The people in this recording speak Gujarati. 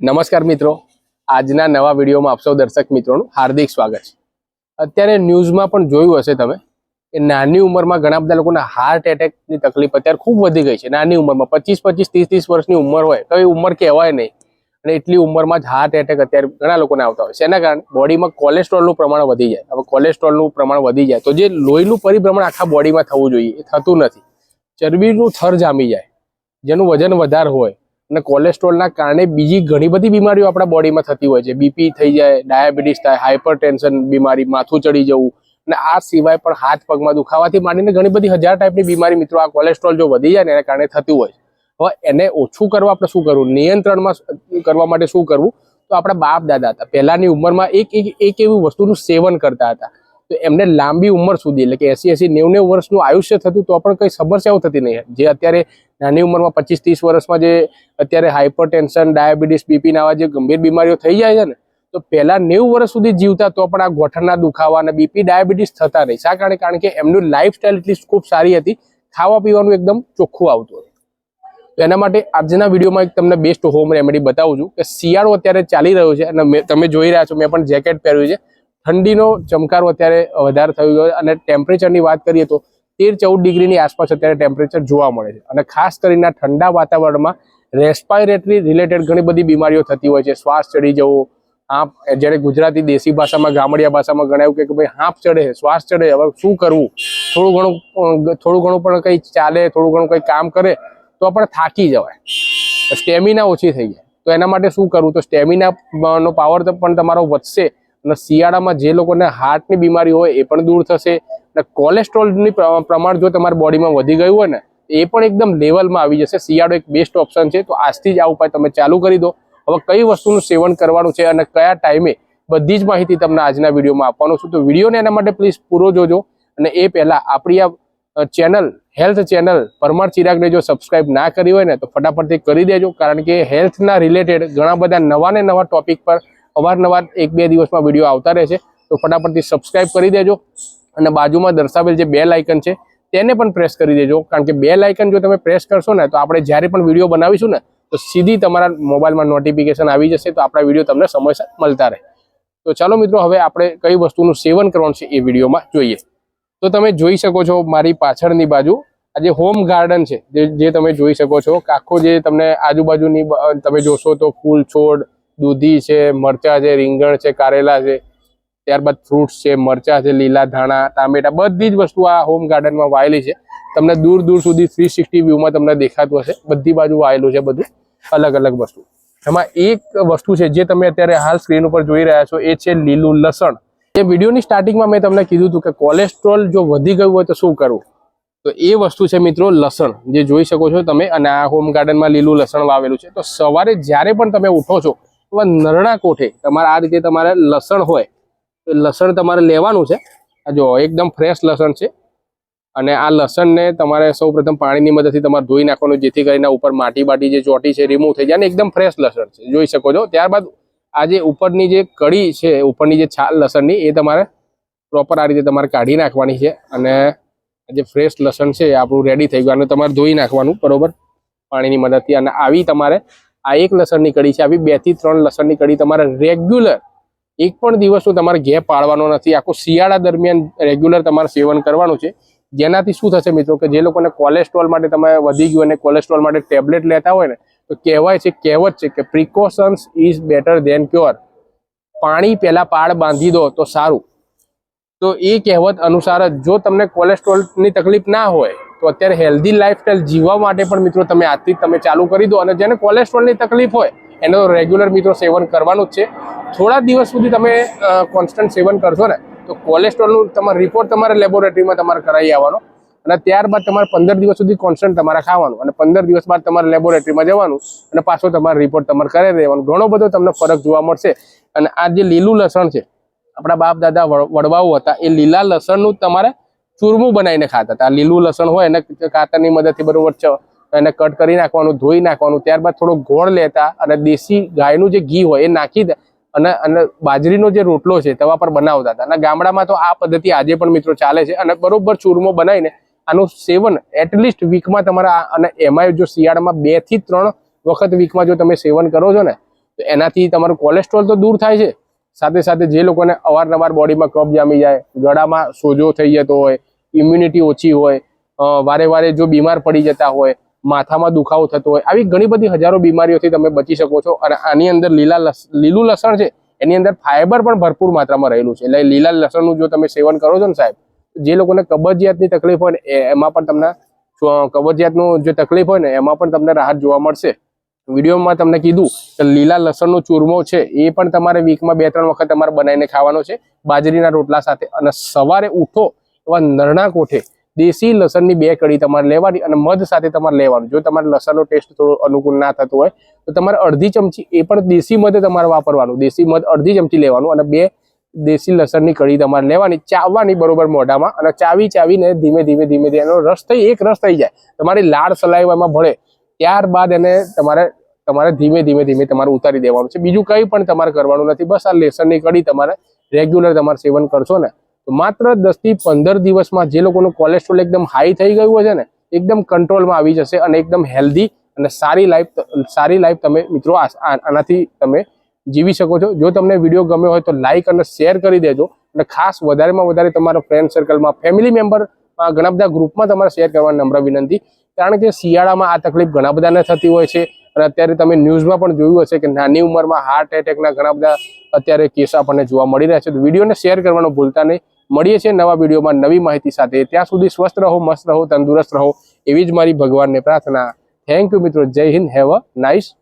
નમસ્કાર મિત્રો. આજના નવા વિડીયોમાં આપ સૌ દર્શક મિત્રોનું હાર્દિક સ્વાગત છે. અત્યારે ન્યૂઝમાં પણ જોયું હશે તમે કે નાની ઉંમરમાં ઘણા બધા લોકોના હાર્ટ એટેકની તકલીફ અત્યારે ખૂબ વધી ગઈ છે. નાની ઉંમરમાં પચીસ પચીસ, ત્રીસ ત્રીસ વર્ષની ઉંમર હોય, તો ઉંમર કહેવાય નહીં. અને એટલી ઉંમરમાં જ હાર્ટ એટેક અત્યારે ઘણા લોકોને આવતા હોય છે. એના કારણે બોડીમાં કોલેસ્ટ્રોલનું પ્રમાણ વધી જાય. હવે કોલેસ્ટ્રોલનું પ્રમાણ વધી જાય તો જે લોહીનું પરિભ્રમણ આખા બોડીમાં થવું જોઈએ, એ થતું નથી. ચરબીનું થર જામી જાય, જેનું વજન વધારે હોય અને કોલેસ્ટ્રોલના કારણે બીજી ઘણી બધી બીમારીઓ આપણા બોડીમાં થતી હોય છે. બીપી થઈ જાય ડાયાબિટીસ થાય હાઇપર બીમારી, માથું ચડી જવું અને આ સિવાય પણ હાથ પગમાં દુખાવાથી માંડીને ઘણી બધી હજાર ટાઈપની બીમારી મિત્રો આ કોલેસ્ટ્રોલ જો વધી જાય ને એના કારણે થતી હોય હવે એને ઓછું કરવા આપણે શું કરવું? નિયંત્રણમાં કરવા માટે શું કરવું? તો આપણા બાપ દાદા હતા. પહેલાંની ઉંમરમાં એક એક એવી વસ્તુનું સેવન કરતા હતા. તો એમને લાંબી ઉંમર સુધી એટલે કે એસી એસી નેવું નેવું વર્ષનું આયુષ્ય થતું તો પણ કંઈ સમસ્યાઓ થતી નહીં. જે અત્યારે નાની ઉંમરમાં પચીસ ત્રીસ વર્ષમાં જે અત્યારે હાઇપર ટેન્શન ડાયાબિટીસ બીપી આવા જે ગંભીર બીમારીઓ થઈ જાય છે ને, તો પહેલા નેવું વર્ષ સુધી જીવતા તો પણ આ ગોઠણના દુખાવા અને બીપી ડાયાબિટીસ થતા નહીં. શા કારણે? કારણ કે એમનું લાઈફસ્ટાઈલ એટલી ખૂબ સારી હતી. ખાવા પીવાનું એકદમ ચોખ્ખું આવતું હતું. એના માટે આજના વિડીયોમાં એક તમને બેસ્ટ હોમ રેમેડી બતાવું છું કે શિયાળો અત્યારે ચાલી રહ્યો છે અને તમે જોઈ રહ્યા છો, મેં પણ જેકેટ પહેર્યું છે. ઠંડીનો ચમકારો અત્યારે વધારે થયો અને ટેમ્પરેચરની વાત કરીએ તો તેર ચૌદ ડિગ્રીની આસપાસ અત્યારે ટેમ્પરેચર જોવા મળે છે. અને ખાસ કરીને ઠંડા વાતાવરણમાં રેસ્પાયરેટરી રિલેટેડ ઘણી બધી બીમારીઓ થતી હોય છે. શ્વાસ ચડી જવો હાંપ જ્યારે ગુજરાતી દેશી ભાષામાં, ગામડિયા ભાષામાં ગણાયું કે ભાઈ હાંફ ચડે, શ્વાસ ચડે, હવે શું કરવું? થોડું ઘણું થોડું ઘણું પણ કંઈ ચાલે, થોડું ઘણું કંઈ કામ કરે, તો આપણે થાકી જવાય. સ્ટેમિના ઓછી થઈ જાય. તો એના માટે શું કરવું? તો સ્ટેમિનાનો પાવર પણ તમારો વધશે. અને શિયાળામાં જે લોકોને હાર્ટની બીમારી હોય એ પણ દૂર થશે. અને કોલેસ્ટ્રોલની પ્ર- પ્રમાણ જો તમારા બોડીમાં વધી ગયું હોય ને એ પણ એકદમ લેવલમાં આવી જશે. શિયાળો એક બેસ્ટ ઓપ્શન છે. તો આજથી જ આ ઉપાય તમે ચાલુ કરી દો. હવે કઈ વસ્તુનું સેવન કરવાનું છે અને કયા ટાઈમે, બધી જ માહિતી તમને આજના વિડીયોમાં આપવાનું છું. તો વિડીયોને એના માટે પ્લીઝ પૂરો જોજો. અને એ પહેલાં આપણી આ ચેનલ હેલ્થ ચેનલ પરમાર ચિરાગને જો સબસ્ક્રાઇબ ના કરી હોય ને, તો ફટાફટથી કરી દેજો. કારણ કે હેલ્થના રિલેટેડ ઘણા બધા નવા ને નવા ટોપિક પર અવારનવાર એક બે દિવસમાં વીડિયો આવતા રહે છે. તો ફટાફટથી સબસ્ક્રાઇબ કરી દેજો. અને બાજુમાં દર્શાવેલ જે બે લાઇકન છે, તેને પણ પ્રેસ કરી દેજો. કારણ કે બે લાઇકન જો તમે પ્રેસ કરશો ને, તો આપણે જ્યારે પણ વીડિયો બનાવીશું ને, તો સીધી તમારા મોબાઈલમાં નોટિફિકેશન આવી જશે, તો આપણા વીડિયો તમને સમયસર મળતા રહે. તો ચાલો મિત્રો, હવે આપણે કઈ વસ્તુનું સેવન કરવાનું છે એ વિડીયોમાં જોઈએ. તો તમે જોઈ શકો છો મારી પાછળની બાજુ, આ જે હોમ ગાર્ડન છે, જે તમે જોઈ શકો છો કાખો જે તમને આજુબાજુની તમે જોશો તો ફૂલ છોડ, દૂધી છે, મરચા છે, રીંગણ છે, કારેલા છે ત્યારબાદ ફ્રૂટ્સ છે, મરચા છે, લીલા ધાણા, ટામેટા, બધી જ વસ્તુ આ હોમ ગાર્ડનમાં વાયેલી છે. તમને દૂર દૂર સુધી થ્રી સિક્સટી વ્યૂમાં તમને દેખાતું હશે. બધી બાજુ વાયેલું છે બધું. અલગ અલગ વસ્તુ. એમાં એક વસ્તુ છે, જે તમે અત્યારે હાલ સ્ક્રીન ઉપર જોઈ રહ્યા છો, એ છે લીલું લસણ. એ વિડીયોની સ્ટાર્ટિંગમાં મેં તમને કીધું હતું કે કોલેસ્ટ્રોલ જો વધી ગયું હોય તો શું કરવું? તો એ વસ્તુ છે મિત્રો લસણ. જે જોઈ શકો છો તમે, અને આ હોમ ગાર્ડનમાં લીલું લસણ વાવેલું છે. તો સવારે જ્યારે પણ તમે ઉઠો છો, એવા નરણા કોઠે તમારે આ રીતે તમારે લસણ હોય લસણ તમારે લેવાનું છે. જો, એકદમ ફ્રેશ લસણ છે. અને આ લસણને તમારે સૌપ્રથમ પાણીની મદદથી તમારે ધોઈ નાખવાનું, જેથી કરીને ઉપર માટી બાટી જે ચોટી છે રિમૂવ થઈ જાય અને એકદમ ફ્રેશ લસણ છે. જોઈ શકો છો. ત્યારબાદ આ જે ઉપરની જે કડી છે, ઉપરની જે છાલ લસણની, એ તમારે પ્રોપર આ રીતે તમારે કાઢી નાખવાની છે. અને જે ફ્રેશ લસણ છે, એ આપણું રેડી થઈ ગયું. અને તમારે ધોઈ નાખવાનું, બરોબર? પાણીની મદદથી. અને આવી તમારે આ એક લસણની કડી છે. આવી બેથી ત્રણ લસણની કડી તમારે રેગ્યુલર એક પણ દિવસનો તમારે ગેપ પાડવાનો નથી. આખું શિયાળા દરમિયાન રેગ્યુલર તમારે સેવન કરવાનું છે. જેનાથી શું થશે મિત્રો કે જે લોકોને કોલેસ્ટ્રોલ માટે તમે વધી ગયું અને કોલેસ્ટ્રોલ માટે ટેબ્લેટ લેતા હોય ને, તો કહેવાય છે, કહેવત છે કે precautions is better than cure પાણી પહેલાં પાડ બાંધી દો તો સારું. તો એ કહેવત અનુસાર જ જો તમને કોલેસ્ટ્રોલની તકલીફ ના હોય, તો અત્યારે હેલ્ધી લાઈફસ્ટાઈલ જીવવા માટે પણ મિત્રો તમે આજથી તમે ચાલુ કરી દો અને જેને કોલેસ્ટ્રોલની તકલીફ હોય, એનો રેગ્યુલર મિત્રો સેવન કરવાનું જ છે. થોડા દિવસ સુધી તમે કોન્સ્ટન્ટ સેવન કરશો ને, તો કોલેસ્ટ્રોલનું તમારો રિપોર્ટ તમારે લેબોરેટરીમાં તમારે કરાવી આવવાનો. અને ત્યારબાદ તમારે પંદર દિવસ સુધી કોન્સ્ટન્ટ તમારે ખાવાનું. અને પંદર દિવસ બાદ તમારે લેબોરેટરીમાં જવાનું. અને પાછો તમારો રિપોર્ટ તમારે કરાવી દેવાનો. ઘણો બધો તમને ફરક જોવા મળશે. અને આ જે લીલું લસણ છે, આપણા બાપ દાદા વડ- વડવાઓ હતા, એ લીલા લસણનું તમારે ચૂરમું બનાવીને ખાતા હતા. લીલું લસણ હોય એને કાતરની મદદથી બરોબર એને કટ કરી નાખવાનું, ધોઈ નાખવાનું. ત્યારબાદ થોડો ગોળ લેતા અને દેશી ગાયનું જે ઘી હોય એ નાખી દે. અને અને બાજરીનો જે રોટલો છે, તવા પર બનાવતા હતા. અને ગામડામાં તો આ પદ્ધતિ આજે પણ મિત્રો ચાલે છે અને બરોબર ચૂરમો બનાવીને આનું સેવન એટલીસ્ટ વીકમાં તમારા અને એમાંય જો શિયાળામાં બેથી ત્રણ વખત વીકમાં જો તમે સેવન કરો છો ને, તો એનાથી તમારું કોલેસ્ટ્રોલ તો દૂર થાય છે. સાથે સાથે જે લોકોને અવારનવાર બોડીમાં કફ જામી જાય, ગળામાં સોજો થઈ જતો હોય ઇમ્યુનિટી ઓછી હોય વારે વારે જો બીમાર પડી જતા હોય માથામાં દુખાવો થતો હોય, આવી ઘણી બધી હજારો બીમારીઓથી તમે બચી શકો છો. અને આની અંદર લીલા લીલું લસણ છે, એની અંદર ફાઈબર પણ ભરપૂર માત્રામાં રહેલું છે. એટલે લીલા લસણનું જો તમે સેવન કરો છો ને સાહેબ, જે લોકોને કબજિયાતની તકલીફ હોય ને એમાં પણ તમને કબજિયાતનું જે તકલીફ હોય ને, એમાં પણ તમને રાહત જોવા મળશે. વિડીયોમાં તમને કીધું કે લીલા લસણનો ચૂરમો છે, એ પણ તમારે વીકમાં બે ત્રણ વખત તમારે બનાવીને ખાવાનો છે. બાજરીના રોટલા સાથે અને સવારે ઉઠો એવા નરણા કોઠે દેશી લસણની બે કડી તમારે લેવાની અને મધ સાથે તમારે લેવાનું. જો તમારે લસણનો ટેસ્ટ થોડો અનુકૂળ ના થતો હોય, તો તમારે અડધી ચમચી એ પણ દેશી મધ તમારે વાપરવાનું. દેશી મધ અડધી ચમચી લેવાનું અને બે દેશી લસણની કઢી તમારે લેવાની. ચાવવાની બરોબર મોઢામાં અને ચાવી ચાવીને ધીમે ધીમે ધીમે ધીમે એનો રસ થઈ, એક રસ થઈ જાય. તમારી લાળ સલાઈવામાં ભળે, ત્યારબાદ એને તમારે તમારે ધીમે ધીમે ધીમે તમારે ઉતારી દેવાનું છે. બીજું કંઈ પણ તમારે કરવાનું નથી. બસ આ લસણની કઢી તમારે રેગ્યુલર તમારે સેવન કરશો ને તો માત્ર દસથી પંદર દિવસમાં જે લોકોનું કોલેસ્ટ્રોલ એકદમ હાઈ થઈ ગયું હશે ને, એકદમ કંટ્રોલમાં આવી જશે અને એકદમ હેલ્ધી અને સારી લાઈફ સારી લાઈફ તમે મિત્રો આનાથી તમે જીવી શકો છો. જો તમને વીડિયો ગમ્યો હોય તો લાઈક અને શેર કરી દેજો અને ખાસ વધારેમાં વધારે તમારા ફ્રેન્ડ સર્કલમાં ફેમિલી મેમ્બરમાં ઘણા બધા ગ્રુપમાં તમારે શેર કરવાની નમ્ર વિનંતી. કારણ કે શિયાળામાં આ તકલીફ ઘણા બધાને થતી હોય છે અને અત્યારે તમે ન્યૂઝમાં પણ જોયું હશે કે નાની ઉંમરમાં હાર્ટ એટેકના ઘણા બધા અત્યારે કેસ આપણને જોવા મળી રહ્યા છે. તો વિડીયોને શેર કરવાનું ભૂલતા નહીં. મળીએ છીએ નવા વિડીયોમાં નવી માહિતી સાથે. ત્યાં સુધી સ્વસ્થ રહો, મસ્ત રહો, તંદુરસ્ત રહો એવી જ મારી ભગવાનને પ્રાર્થના. થેન્ક યુ મિત્રો. જય હિન્દ. Have a nice